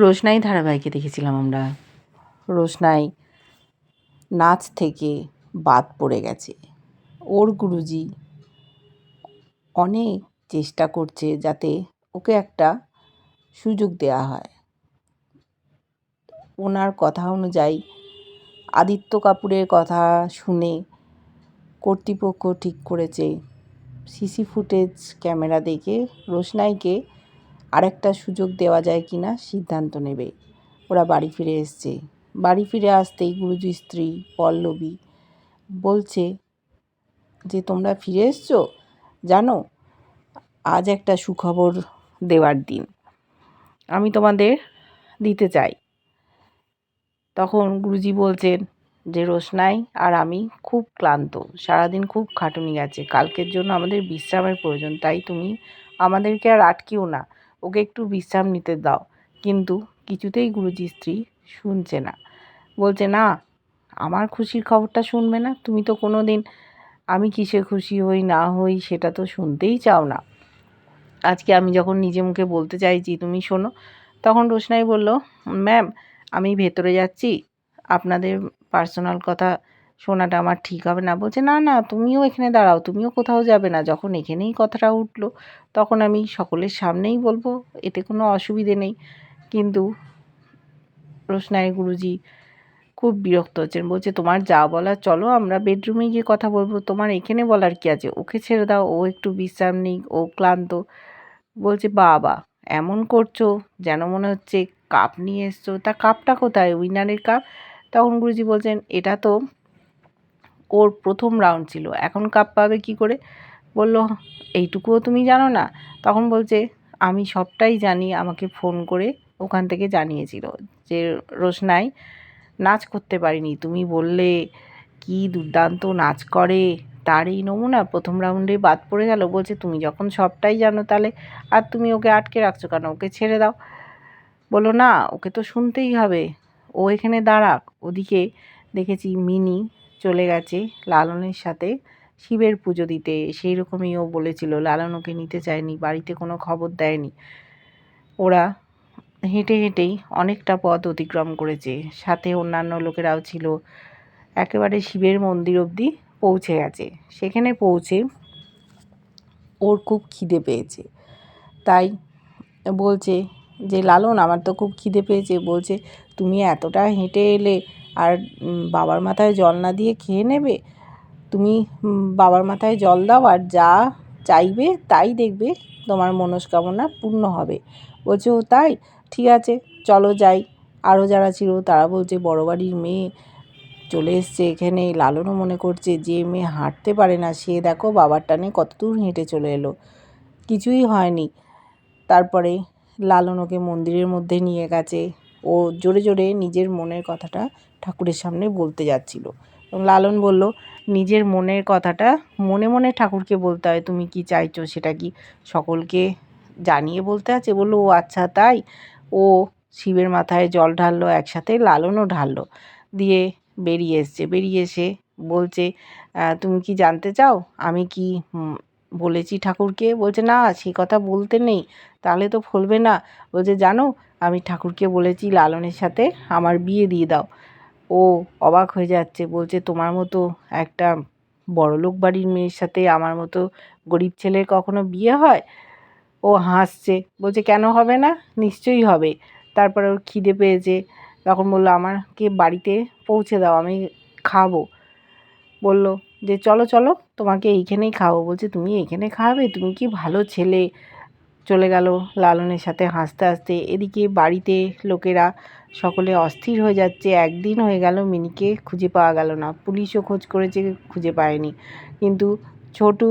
রোশনাই ধারাবাহিকে দেখেছিলাম আমরা। রোশনাই নাচ থেকে বাদ পড়ে গেছে। ওর গুরুজি অনেক চেষ্টা করছে যাতে ওকে একটা সুযোগ দেওয়া হয়। ওনার কথা অনুযায়ী আদিত্য কাপুরের কথা শুনে কর্তৃপক্ষ ঠিক করেছে। সিসি ফুটেজ ক্যামেরা দেখে রোশনাইকে আরেকটা সুযোগ দেওয়া যায় কি না সিদ্ধান্ত নেবে। ওরা বাড়ি ফিরে এসছে। বাড়ি ফিরে আসতেই গুরুজি, স্ত্রী, পল্লবী বলছে যে, তোমরা ফিরে এসছো? জানো, আজ একটা সুখবর দেওয়ার দিন। আমি তোমাদের দিতে চাই। তখন গুরুজি বলছেন যে, রোশনাই আর আমি খুব ক্লান্ত। সারাদিন খুব খাটুনি গেছে। কালকের জন্য আমাদের বিশ্রামের প্রয়োজন। তাই তুমি আমাদেরকে আর আটকিও না। ওকে একটু বিশ্রাম নিতে দাও। কিন্তু কিছুতেই গুরুজি স্ত্রী শুনছে না। বলছে, না, আমার খুশির খবরটা শুনবে না। তুমি তো কোনো দিন আমি কিসে খুশি হই, না হই, সেটা তো শুনতেই চাও না। আজকে আমি যখন নিজে মুখে বলতে চাইছি, তুমি শোনো। তখন রোশনাই বলল, ম্যাম, আমি ভেতরে যাচ্ছি। আপনাদের পার্সোনাল কথা শোনাটা আমার ঠিক হবে না। বলছে, না না, তুমিও এখানে দাঁড়াও, তুমিও কোথাও যাবে না। যখন এখানেই কথাটা উঠল, তখন আমি সকলের সামনেই বলব, এতে কোনো অসুবিধে নেই। কিন্তু রোশনাই গুরুজি খুব বিরক্ত হচ্ছেন। বলছে, তোমার যা বলার, চলো আমরা বেডরুমে গিয়ে কথা বলব। তোমার এখানে বলার কি আছে? ওকে ছেড়ে দাও, ও একটু বিশ্রাম নিক, ও ক্লান্ত। বলছে, বাবা, এমন করছ যেন মনে হচ্ছে কাপ নিয়ে এসছো। তা কাপটা কোথায়? উইনারের কাপ? তখন গুরুজি বলছেন, এটা তো ওর প্রথম রাউন্ড ছিল। এখন কাপ পাবে কি করে? বলল, এইটুকুও তুমি জানো না? তখন বলছে, আমি সবটাই জানি, আমাকে ফোন করে ওখান থেকে জানিয়েছিল যে রোশনাই নাচ করতে পারিনি। তুমি বললে, কি দুর্দান্ত নাচ করে, তার এই নমুনা প্রথম রাউন্ডে বাদ পড়ে গেল। বলছে, তুমি যখন সবটাই জানো তাহলে আর তুমি ওকে আটকে রাখছো কেন? ওকে ছেড়ে দাও। বলো না, ওকে তো শুনতেই হবে। ও এখানে দাঁড়াক। ওদিকে দেখেছি মিনি চলে গেছে লালনের সাথে। শিবের পুজো দিতে সেই রকমই ও বলেছিল, লালন ওকে নিতে চায়নি, বাড়িতে কোনো খবর দেয়নি। ওরা হেঁটে হেঁটেই অনেকটা পথ অতিক্রম করেছে। সাথে অন্যান্য লোকেরাও ছিল। একেবারে শিবের মন্দির অবধি পৌঁছে গেছে। সেখানে পৌঁছে ওর খুব খিদে পেয়েছে। তাই বলছে যে লালন, আমার তো খুব খিদে পেয়েছে। বলছে, তুমি এতটা হেঁটে এলে আর বাবার মাথায় জল না দিয়ে খেয়ে নেবে? তুমি বাবার মাথায় জল দাও আর যা চাইবে তাই দেখবে তোমার মনস্কামনা পূর্ণ হবে। বলছে, ও তাই? ঠিক আছে, চলো যাই। আরও যারা ছিল তারা বলছে, বড় বাড়ির মেয়ে চলে এসছে এখানে। লালনও মনে করছে যে মেয়ে হাঁটতে পারে না। সে দেখো বাবার টানে কত দূর হেঁটে চলে এলো। কিছুই হয়নি। তারপরে লালন ওকে মন্দিরের মধ্যে নিয়ে গেছে। ও জোরে জোরে নিজের মনের কথাটা ঠাকুরের সামনে বলতে যাচ্ছিল। এবং লালন বলল, নিজের মনের কথাটা মনে মনে ঠাকুরকে বলতে হয়। তুমি কি চাইছো সেটা কি সকলকে জানিয়ে বলতে আছে? বলল, ও আচ্ছা তাই। ও শিবের মাথায় জল ঢাললো, একসাথে লালনও ঢাললো। দিয়ে বেরিয়ে এসছে। বেরিয়ে এসে বলছে তুমি কি জানতে চাও? আমি কি বলেছি ঠাকুরকে, বলছে, না, সে কথা বলতে নেই, তাহলে তো ফলবে না। বলছে, জানো, আমি ঠাকুরকে বলেছি লালনের সাথে আমার বিয়ে দিয়ে দাও। ও অবাক হয়ে যাচ্ছে, বলছে, তোমার মতো একটা বড়লোক বাড়ির মেয়ের সাথে আমার মতো গরিব ছেলের কখনো বিয়ে হয়? ও হাসছে, বলছে, কেন হবে না? নিশ্চয়ই হবে। তারপরে ওর খিদে পেয়েছে, তখন বলল, আমাকে বাড়িতে পৌঁছে দাও, আমি খাব। বলল যে, চলো চলো, তোমাকে এইখানেই খাব বলছে, তুমি এইখানে খাওয়াবে তুমি কি ভালো ছেলে? চলে গেল লালনের সাথে হাসতে হাসতে। এদিকে বাড়িতে লোকেরা সকলে অস্থির হয়ে যাচ্ছে। একদিন হয়ে গেল মিনিকে খুঁজে পাওয়া গেল না। পুলিশও খোঁজ করেছে, খুঁজে পায়নি। কিন্তু ছোটু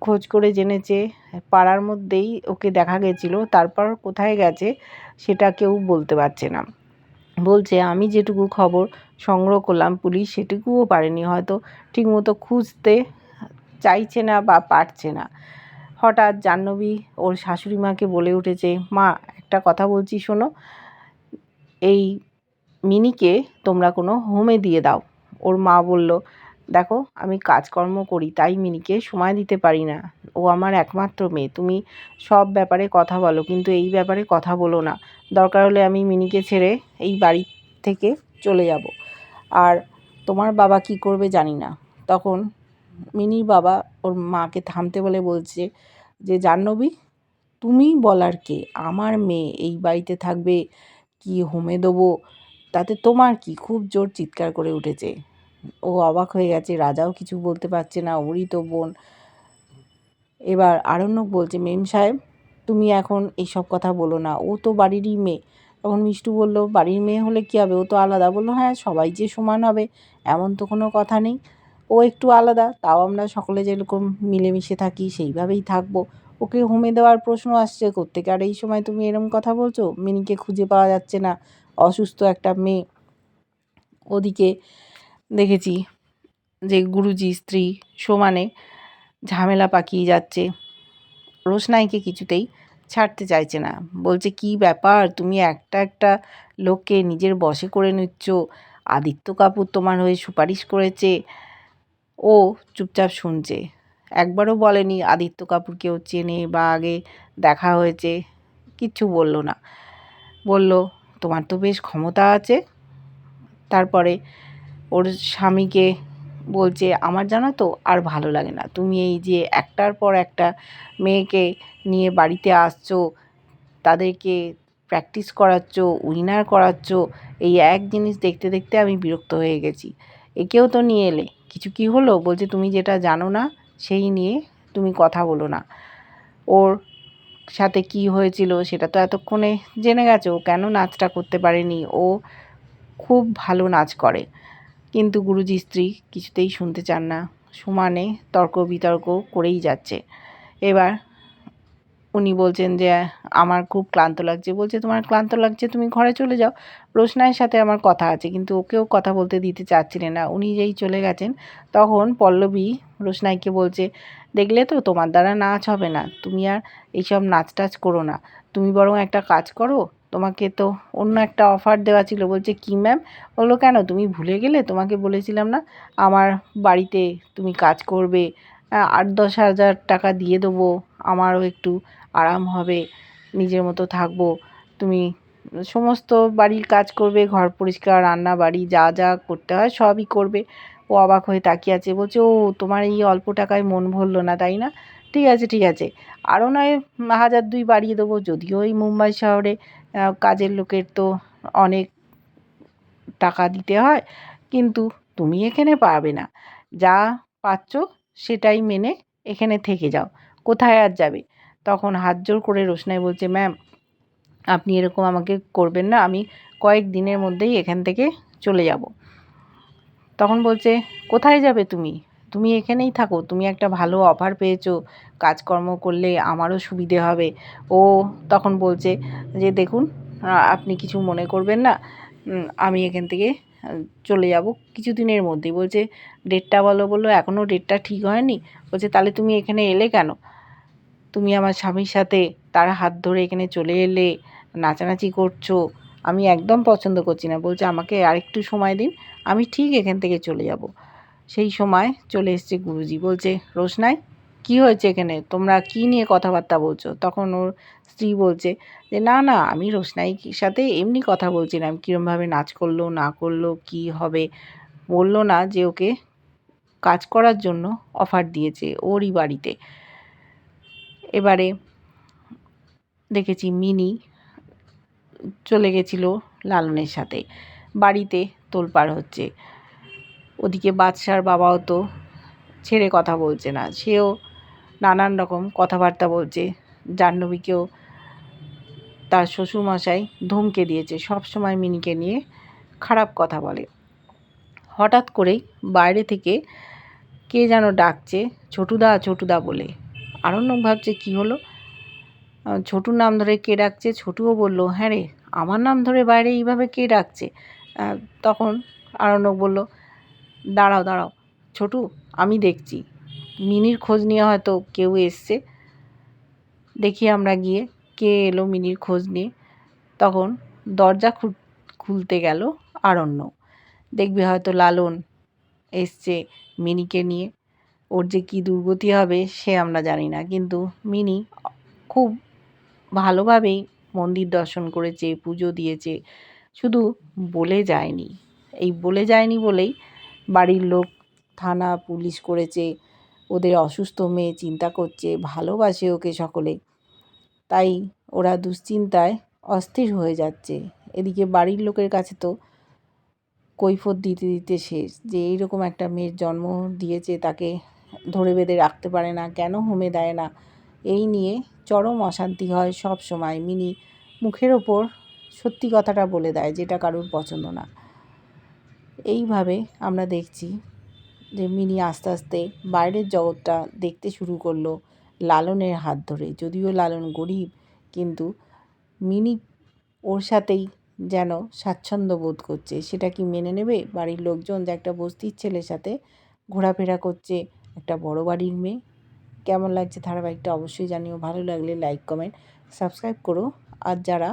খোঁজ করে জেনেছে পাড়ার মধ্যেই ওকে দেখা গেছিল। তারপর কোথায় গেছে সেটা কেউ বলতে পারছে না। বলছে, আমি যেটুকু খবর সংগ্রহ করলাম পুলিশ সেটুকুও পারেনি। হয়তো ঠিকমতো খুঁজতে চাইছে না বা পারছে না। হঠাৎ জাহ্নবী ওর শাশুড়ি মাকে বলে উঠেছে, মা, একটা কথা বলছি শোনো। এই মিনিকে তোমরা কোনো হোমে দিয়ে দাও। ওর মা বলল দেখো, আমি কাজকর্ম করি, তাই মিনিকে সময় দিতে পারি না। ও আমার একমাত্র মেয়ে, তুমি সব ব্যাপারে কথা বলো, কিন্তু এই ব্যাপারে কথা বলো না। দরকার হলে আমি মিনিকে ছেড়ে এই বাড়ি থেকে চলে যাব। আর তোমার বাবা কি করবে জানি না। তখন মিনির বাবা ওর মাকে থামতে বলে বলছে যে, জাহ্নবী, তুমি বলার কে? আমার মেয়ে এই বাড়িতে থাকবে, কি হোমে দেবো? তাতে তোমার কি খুব জোর চিৎকার করে উঠেছে? ও অবাক হয়ে গেছে, রাজাও কিছু বলতে পারছে না, ওরই তো বোন। এবার আরণ্যক বলছে, মেম সাহেব, তুমি এখন এইসব কথা বলো না, ও তো বাড়িরই মেয়ে। তখন মিষ্টু বলল, বাড়ির মেয়ে হলে কী হবে? ও তো আলাদা। বলল হ্যাঁ সবাই যে সমান হবে, এমন তো কোনো কথা নেই। ও একটু আলাদা, তাও আমরা সকলে যেরকম মিলেমিশে থাকি, সেইভাবেই থাকব। ওকে হোমে দেওয়ার প্রশ্ন আসছে, কোত্থেকে আর এই সময় তুমি এরম কথা বলছো? মিনিকে খুঁজে পাওয়া যাচ্ছে না, অসুস্থ একটা মেয়ে। ওদিকে দেখেছি যে গুরুজি, স্ত্রী, সমানে ঝামেলা পাকিয়ে যাচ্ছে। রোশনাইকে কিছুতেই ছাড়তে চাইছে না। বলছে, কি ব্যাপার? তুমি একটা একটা লোককে নিজের বশে করে নিচ্ছ। আদিত্য কাপুর তোমার হয়ে সুপারিশ করেছে। ও চুপচাপ শুনছে। একবারও বলেনি আদিত্য কাপুরকেও চেনে বা আগে দেখা হয়েছে। কিচ্ছু বলল না। বলল, তোমার তো বেশ ক্ষমতা আছে। তারপরে ওর স্বামীকে বলছে, আমার জানো তো আর ভালো লাগে না। তুমি এই যে একটার পর একটা মেয়েকে নিয়ে বাড়িতে আসছো, তাদেরকে প্র্যাকটিস করাচ্ছ উইনার করাচ্ছ, এই এক জিনিস দেখতে দেখতে আমি বিরক্ত হয়ে গেছি। একেও তো নিয়ে এলে। কিছু কি হলো? বলছে, তুমি যেটা জানো না, সেই নিয়ে তুমি কথা বলো না। ওর সাথে কি হয়েছিল সেটা তো এতক্ষণে জেনে গেছো। কেন নাচটা করতে পারেনি? ও খুব ভালো নাচ করে। কিন্তু গুরুজি স্ত্রী কিছুতেই শুনতে চান না। সমানে তর্ক বিতর্ক করেই যাচ্ছে। এবার উনি বলছেন যে, আমার খুব ক্লান্ত লাগছে। বলছে, তোমার ক্লান্ত লাগছে? তুমি ঘরে চলে যাও। রোশনাইয়ের সাথে আমার কথা আছে, কিন্তু ওকেও কথা বলতে দিতে চাচ্ছিলেন না। উনি যেই চলে গেছেন, তখন পল্লবী রোশনাইকে বলছে, দেখলে তো তোমার দ্বারা নাচ হবে না। তুমি আর এইসব নাচ টাচ করো না। তুমি বরং একটা কাজ করো তোমাকে তো অন্য একটা অফার দেওয়া ছিল। বলছে, কি ম্যাম বলল, কেন? তুমি ভুলে গেলে? তোমাকে বলেছিলাম না, আমার বাড়িতে তুমি কাজ করবে। আট দশ হাজার টাকা দিয়ে দেবো, আমারও একটু আরাম হবে, নিজের মতো থাকব। তুমি সমস্ত বাড়ির কাজ করবে, ঘর পরিষ্কার, রান্না বাড়ি, যা যা করতে হয় সবই করবে। ও অবাক হয়ে তাকিয়ে আছে। বলছে, ও, তোমার এই অল্প টাকায় মন ভরলো না, তাই না? ঠিক আছে ঠিক আছে। আরও নয়, হাজার দুই বাড়িয়ে দেবো, যদিও এই মুম্বাই শহরে কাজের লোকের তো অনেক টাকা দিতে হয়, কিন্তু তুমি এখানে পাবে না। যা পাচ্ছ সেটাই মেনে এখানে থেকে যাও। কোথায় আর যাবে? তখন হাত জোর করে রোশনাই বলছে, ম্যাম, আপনি এরকম আমাকে করবেন না, আমি কয়েক দিনের মধ্যেই এখান থেকে চলে যাব। তখন বলছে, কোথায় যাবে তুমি? তুমি এখানেই থাকো, তুমি একটা ভালো অফার পেয়েছ, কাজকর্ম করলে আমারও সুবিধে হবে। ও তখন বলছে যে, দেখুন আপনি কিছু মনে করবেন না আমি এখান থেকে চলে যাব কিছুদিনের মধ্যেই। বলছে ডেটটা বলো বলো এখনও ডেটটা ঠিক হয়নি। বলছে, তাহলে তুমি এখানে এলে কেন? তুমি আমার স্বামীর সাথে তার হাত ধরে এখানে চলে এলে, নাচানাচি করছ, আমি একদম পছন্দ করছি না। বলছে, আমাকে আরেকটু সময় দিন, আমি ঠিক এখান থেকে চলে যাব। সেই সময় চলে এসছে গুরুজি। বলছে, রোশনাই, কি হয়েছে এখানে? তোমরা কি নিয়ে কথাবার্তা বলছো? তখন ওর স্ত্রী বলছে যে, না না, আমি রোশনাইর সাথে এমনি কথা বলছিলাম। কীরমভাবে নাচ করল, না করল, কি হবে? বলল না যে, ওকে কাজ করার জন্য অফার দিয়েছে ওরই বাড়িতে। এবারে দেখেছি মিনি চলে গেছিল লালনের সাথে। বাড়িতে তোলপাড় হচ্ছে। ওদিকে বাদশার বাবাও তো ছেড়ে কথা বলছে না। সেও নানান রকম কথাবার্তা বলছে। জাহ্নবীকেও তার শ্বশুরমশাই ধমকে দিয়েছে। সব সময় মিনিকে নিয়ে খারাপ কথা বলে। হঠাৎ করেই বাইরে থেকে কে যেন ডাকছে, ছোটুদা ছোটুদা বলে। আরণ্যক ভাবছে, কি হলো? ছোটুর নাম ধরে কে ডাকছে? ছোটুও বলল হ্যাঁ রে, আমার নাম ধরে বাইরে এইভাবে কে ডাকছে? তখন আরণ্যক বলল দাঁড়াও দাঁড়াও। ছোটু, আমি দেখছি। মিনির খোঁজ নিয়ে হয়তো কেউ এসছে। দেখি আমরা গিয়ে কে এলো মিনির খোঁজ নিয়ে। তখন দরজা খুলতে গেল আরণ্য। দেখবি হয়তো লালন এসছে মিনিকে নিয়ে। ওর যে কী দুর্গতি হবে সে আমরা জানি না। কিন্তু মিনি খুব ভালোভাবেই মন্দির দর্শন করেছে, পুজো দিয়েছে। শুধু বলে যায়নি। এই বলে যায়নি বলেই বাড়ির লোক, থানা, পুলিশ করেছে। ওদের অসুস্থ মেয়ে চিন্তা করছে, ভালোবাসে ওকে সকলে। তাই ওরা দুশ্চিন্তায় অস্থির হয়ে যাচ্ছে। এদিকে বাড়ির লোকের কাছে তো কৈফত দিতে দিতে শেষ। যে এইরকম একটা মেয়ের জন্ম দিয়েছে তাকে ধরে বেঁধে রাখতে পারে না, কেন হোমে দেয় না? এই নিয়ে চরম অশান্তি হয় সব সময় মিনি মুখের ওপর সত্যি কথাটা বলে দেয়, যেটা কারোর পছন্দ না। এইভাবে আমরা দেখছি যে মিনি আস্তে আস্তে বাইরের জগৎটা দেখতে শুরু করল লালনের হাত ধরে। যদিও লালন গরিব, কিন্তু মিনি ওর সাথেই যেন স্বাচ্ছন্দ্য বোধ করছে। সেটা কি মেনে নেবে? বাড়ির লোকজন যে একটা বস্তির ছেলের সাথে ঘোরাফেরা করছে, একটা বড় বাড়ির মেয়ে? কেমন লাগছে ধারাবাহিকটা অবশ্যই জানিও। ভালো লাগলে লাইক, কমেন্ট, সাবস্ক্রাইব করো। আর যারা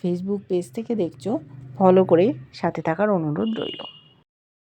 ফেসবুক পেজ থেকে দেখছ ফলো করে সাথে থাকার অনুরোধ রইল।